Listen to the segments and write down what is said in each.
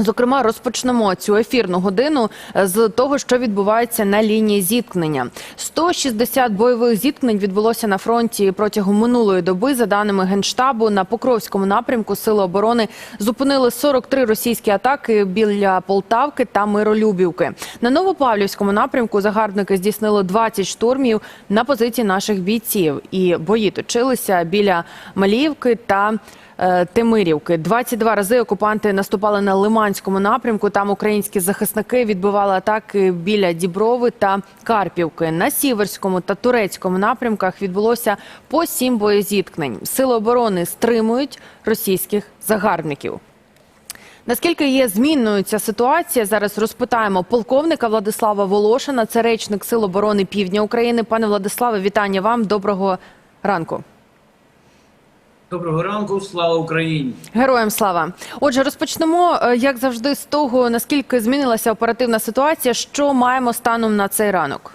Зокрема, розпочнемо цю ефірну годину е, з того, що відбувається на лінії зіткнення. 160 бойових зіткнень відбулося на фронті протягом минулої доби. За даними генштабу, на Покровському напрямку Сили оборони зупинили 43 російські атаки біля Полтавки та Миролюбівки. На Новопавлівському напрямку загарбники здійснили 20 штурмів на позиції наших бійців. І бої точилися біля Маліївки та е, Темирівки. 22 рази окупанти наступали на Лиманському напрямку. Там українські захисники відбивали атаки біля Діброви та Карпівки. На Сіверському та Турецькому напрямках відбулося по сім боєзіткнень. Сили оборони стримують російських загарбників. Наскільки є змінною ця ситуація? Зараз розпитаємо полковника Владислава Волошина. Це речник Сил оборони Півдня України. Пане Владиславе, вітання вам. Доброго ранку. Доброго ранку, слава Україні! Героям слава. Отже, розпочнемо, е, як завжди, з того, наскільки змінилася оперативна ситуація, що маємо станом на цей ранок.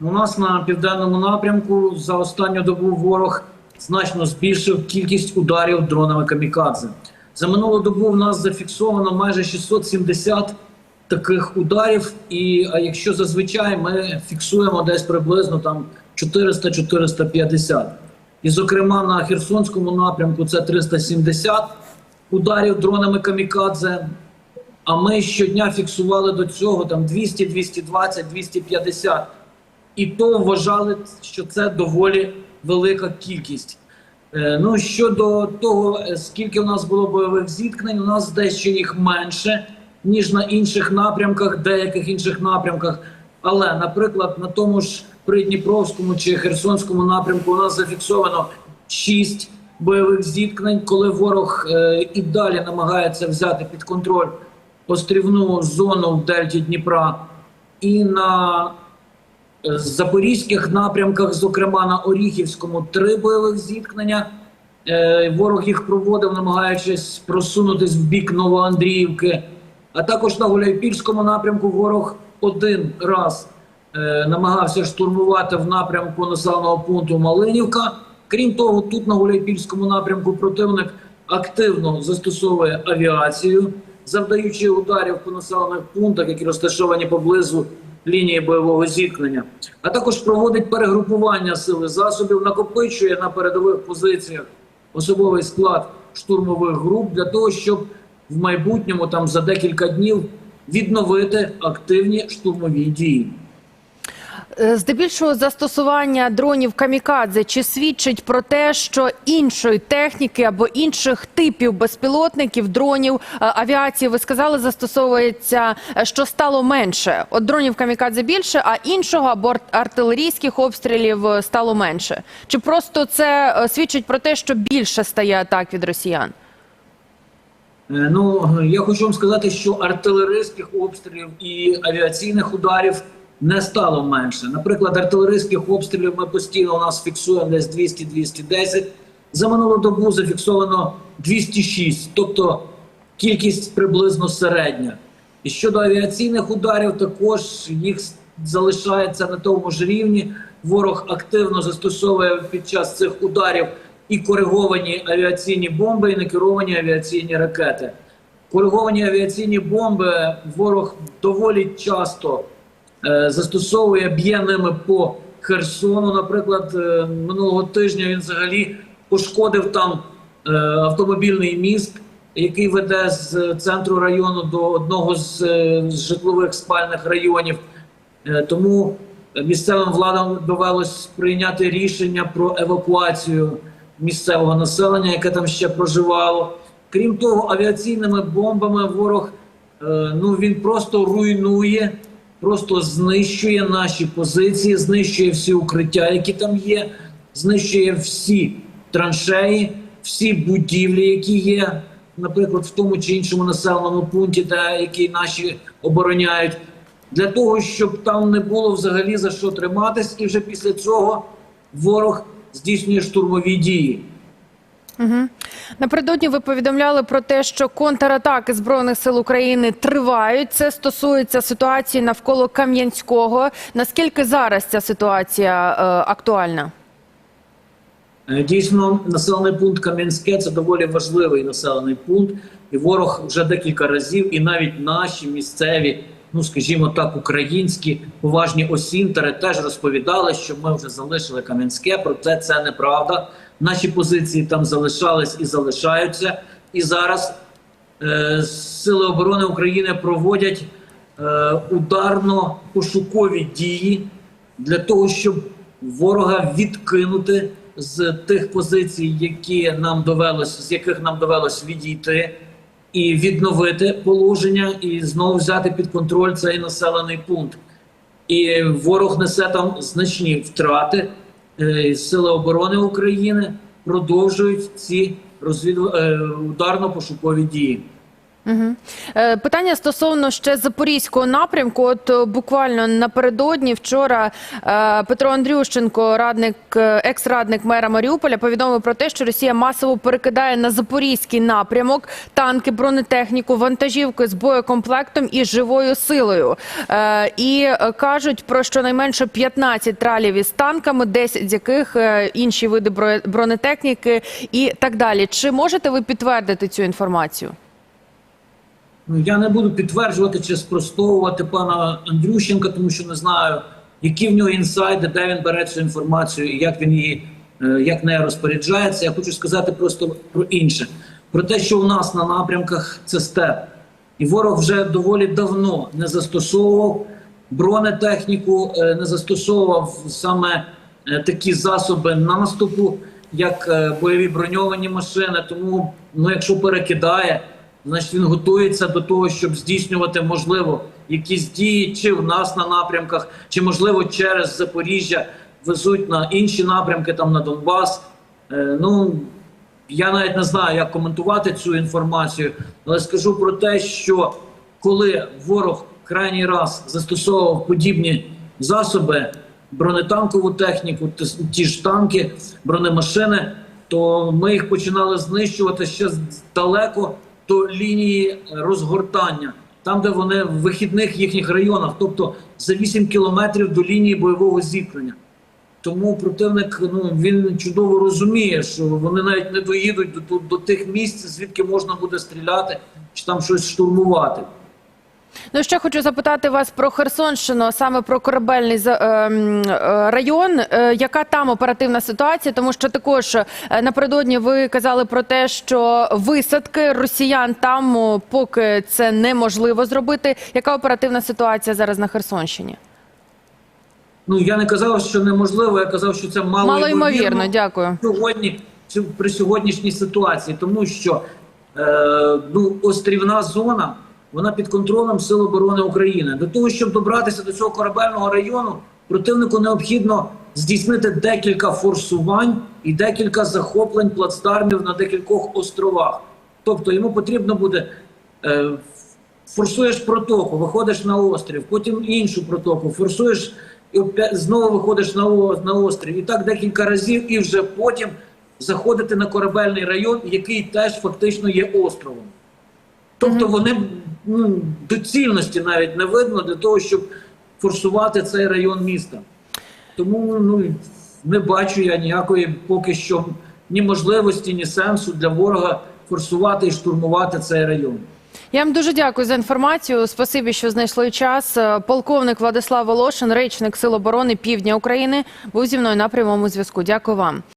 У нас на південному напрямку за останню добу ворог значно збільшив кількість ударів дронами камікадзе. За минулу добу в нас зафіксовано майже 670 таких ударів. І а якщо зазвичай ми фіксуємо десь приблизно там 400-450. І, зокрема, на Херсонському напрямку це 370 ударів дронами камікадзе. А ми щодня фіксували до цього там 200, 220, 250. І то вважали, що це доволі велика кількість. Е, Ну щодо того, е, скільки у нас було бойових зіткнень, у нас дещо їх менше, ніж на інших напрямках, деяких інших напрямках. Але, наприклад, на тому ж Придніпровському чи Херсонському напрямку у нас зафіксовано 6 бойових зіткнень, коли ворог е, і далі намагається взяти під контроль острівну зону в дельті Дніпра. І на е, запорізьких напрямках, зокрема на Оріхівському, три бойових зіткнення. Е, Ворог їх проводив, намагаючись просунутись в бік Новоандріївки. А також на Гуляйпільському напрямку ворог один раз намагався штурмувати в напрямку населеного пункту Малинівка. Крім того, тут на Гуляйпільському напрямку противник активно застосовує авіацію, завдаючи ударів по населених пунктах, які розташовані поблизу лінії бойового зіткнення, а також проводить перегрупування сили засобів, накопичує на передових позиціях особовий склад штурмових груп для того, щоб в майбутньому там за декілька днів відновити активні штурмові дії. Е, Здебільшого застосування дронів камікадзе чи свідчить про те, що іншої техніки або інших типів безпілотників, дронів, е, авіації, ви сказали, застосовується, е, що стало менше. От дронів камікадзе більше, а іншого або артилерійських обстрілів стало менше. Чи просто це свідчить про те, що більше стає атак від росіян? Ну я хочу вам сказати, що артилерійських обстрілів і авіаційних ударів не стало менше. Наприклад, артилерійських обстрілів ми постійно у нас фіксуємо десь 200-210. За минулу добу зафіксовано 206, тобто кількість приблизно середня. І щодо авіаційних ударів, також їх залишається на тому ж рівні. Ворог активно застосовує під час цих ударів і кориговані авіаційні бомби, і некеровані авіаційні ракети. Кориговані авіаційні бомби ворог доволі часто застосовує, б'є ними по Херсону. Наприклад, е, минулого тижня він взагалі пошкодив там е, автомобільний міст, який веде з центру району до одного з, е, житлових спальних районів. Е, Тому місцевим владам довелось прийняти рішення про евакуацію місцевого населення, яке там ще проживало. Крім того, авіаційними бомбами ворог е, ну він просто руйнує, просто знищує наші позиції, знищує всі укриття, які там є, знищує всі траншеї, всі будівлі, які є, наприклад, в тому чи іншому населеному пункті, де які наші обороняють, для того, щоб там не було взагалі за що триматись, і вже після цього ворог здійснює штурмові дії. Угу. Напередодні ви повідомляли про те, що контратаки збройних сил України тривають. Це стосується ситуації навколо Кам'янського. Наскільки зараз ця ситуація е, актуальна? Е, Дійсно, населений пункт Кам'янське це доволі важливий населений пункт. І ворог вже декілька разів, і навіть наші місцеві, ну скажімо так, українські поважні осінтери теж розповідали, що ми вже залишили Кам'янське. Проте це неправда. Наші позиції там залишались і залишаються. І зараз е, Сили оборони України проводять е, ударно-пошукові дії для того, щоб ворога відкинути з тих позицій, які нам довелось, з яких нам довелось відійти, і відновити положення, і знову взяти під контроль цей населений пункт. І ворог несе там значні втрати. Е, Сили оборони України продовжують ці розвід... е, ударно-пошукові дії. Угу. Питання стосовно ще запорізького напрямку. От е, буквально напередодні вчора е, Петро Андрющенко, радник, екс-радник мера Маріуполя, повідомив про те, що Росія масово перекидає на запорізький напрямок танки, бронетехніку, вантажівки з боєкомплектом і живою силою. І кажуть про щонайменше 15 тралів із танками, 10 з яких інші види бро- бронетехніки і так далі. Чи можете ви підтвердити цю інформацію? Ну, я не буду підтверджувати чи спростовувати пана Андрющенка, тому що не знаю, які в нього інсайди, де він бере цю інформацію і як він її е, як нею розпоряджається. Я хочу сказати просто про інше: про те, що у нас на напрямках це степ, і ворог вже доволі давно не застосовував бронетехніку, е, не застосовував саме е, такі засоби наступу, як бойові броньовані машини. Тому, ну, якщо перекидає значить він готується до того, щоб здійснювати можливо якісь дії, чи в нас на напрямках, чи можливо через Запоріжжя везуть на інші напрямки, там на Донбас. Е, ну я навіть не знаю, як коментувати цю інформацію, але скажу про те, що коли ворог крайній раз застосовував подібні засоби, бронетанкову техніку, ті ж танки, бронемашини, то ми їх починали знищувати ще далеко до лінії розгортання, там, де вони в вихідних їхніх районах, тобто за 8 кілометрів до лінії бойового зіткнення. Тому противник ну він чудово розуміє, що вони навіть не доїдуть до, до, до тих місць, звідки можна буде стріляти чи там щось штурмувати. Ну ще хочу запитати вас про Херсонщину, саме про корабельний е, е, район. Е, Яка там оперативна ситуація? Тому що також напередодні ви казали про те, що висадки росіян там поки це неможливо зробити. Яка оперативна ситуація зараз на Херсонщині? Ну я не казав, що неможливо, я казав, що це мало, Мало ймовірно, дякую. сьогодні при сьогоднішній ситуації, тому що е, ну, острівна зона вона під контролем Сил оборони України. Для того, щоб добратися до цього корабельного району, противнику необхідно здійснити декілька форсувань і декілька захоплень плацдармів на декількох островах. Тобто йому потрібно буде. Е, Форсуєш протоку, виходиш на острів, потім іншу протоку, форсуєш і знову виходиш на, на острів. І так декілька разів, і вже потім заходити на корабельний район, який теж фактично є островом. Тобто вони ну, доцільності навіть не видно для того, щоб форсувати цей район міста. Тому ну, не бачу я ніякої поки що ні можливості, ні сенсу для ворога форсувати і штурмувати цей район. Я вам дуже дякую за інформацію. Спасибі, що знайшли час. Е, Полковник Владислав Волошин, речник Сил оборони Півдня України, був зі мною на прямому зв'язку. Дякую вам.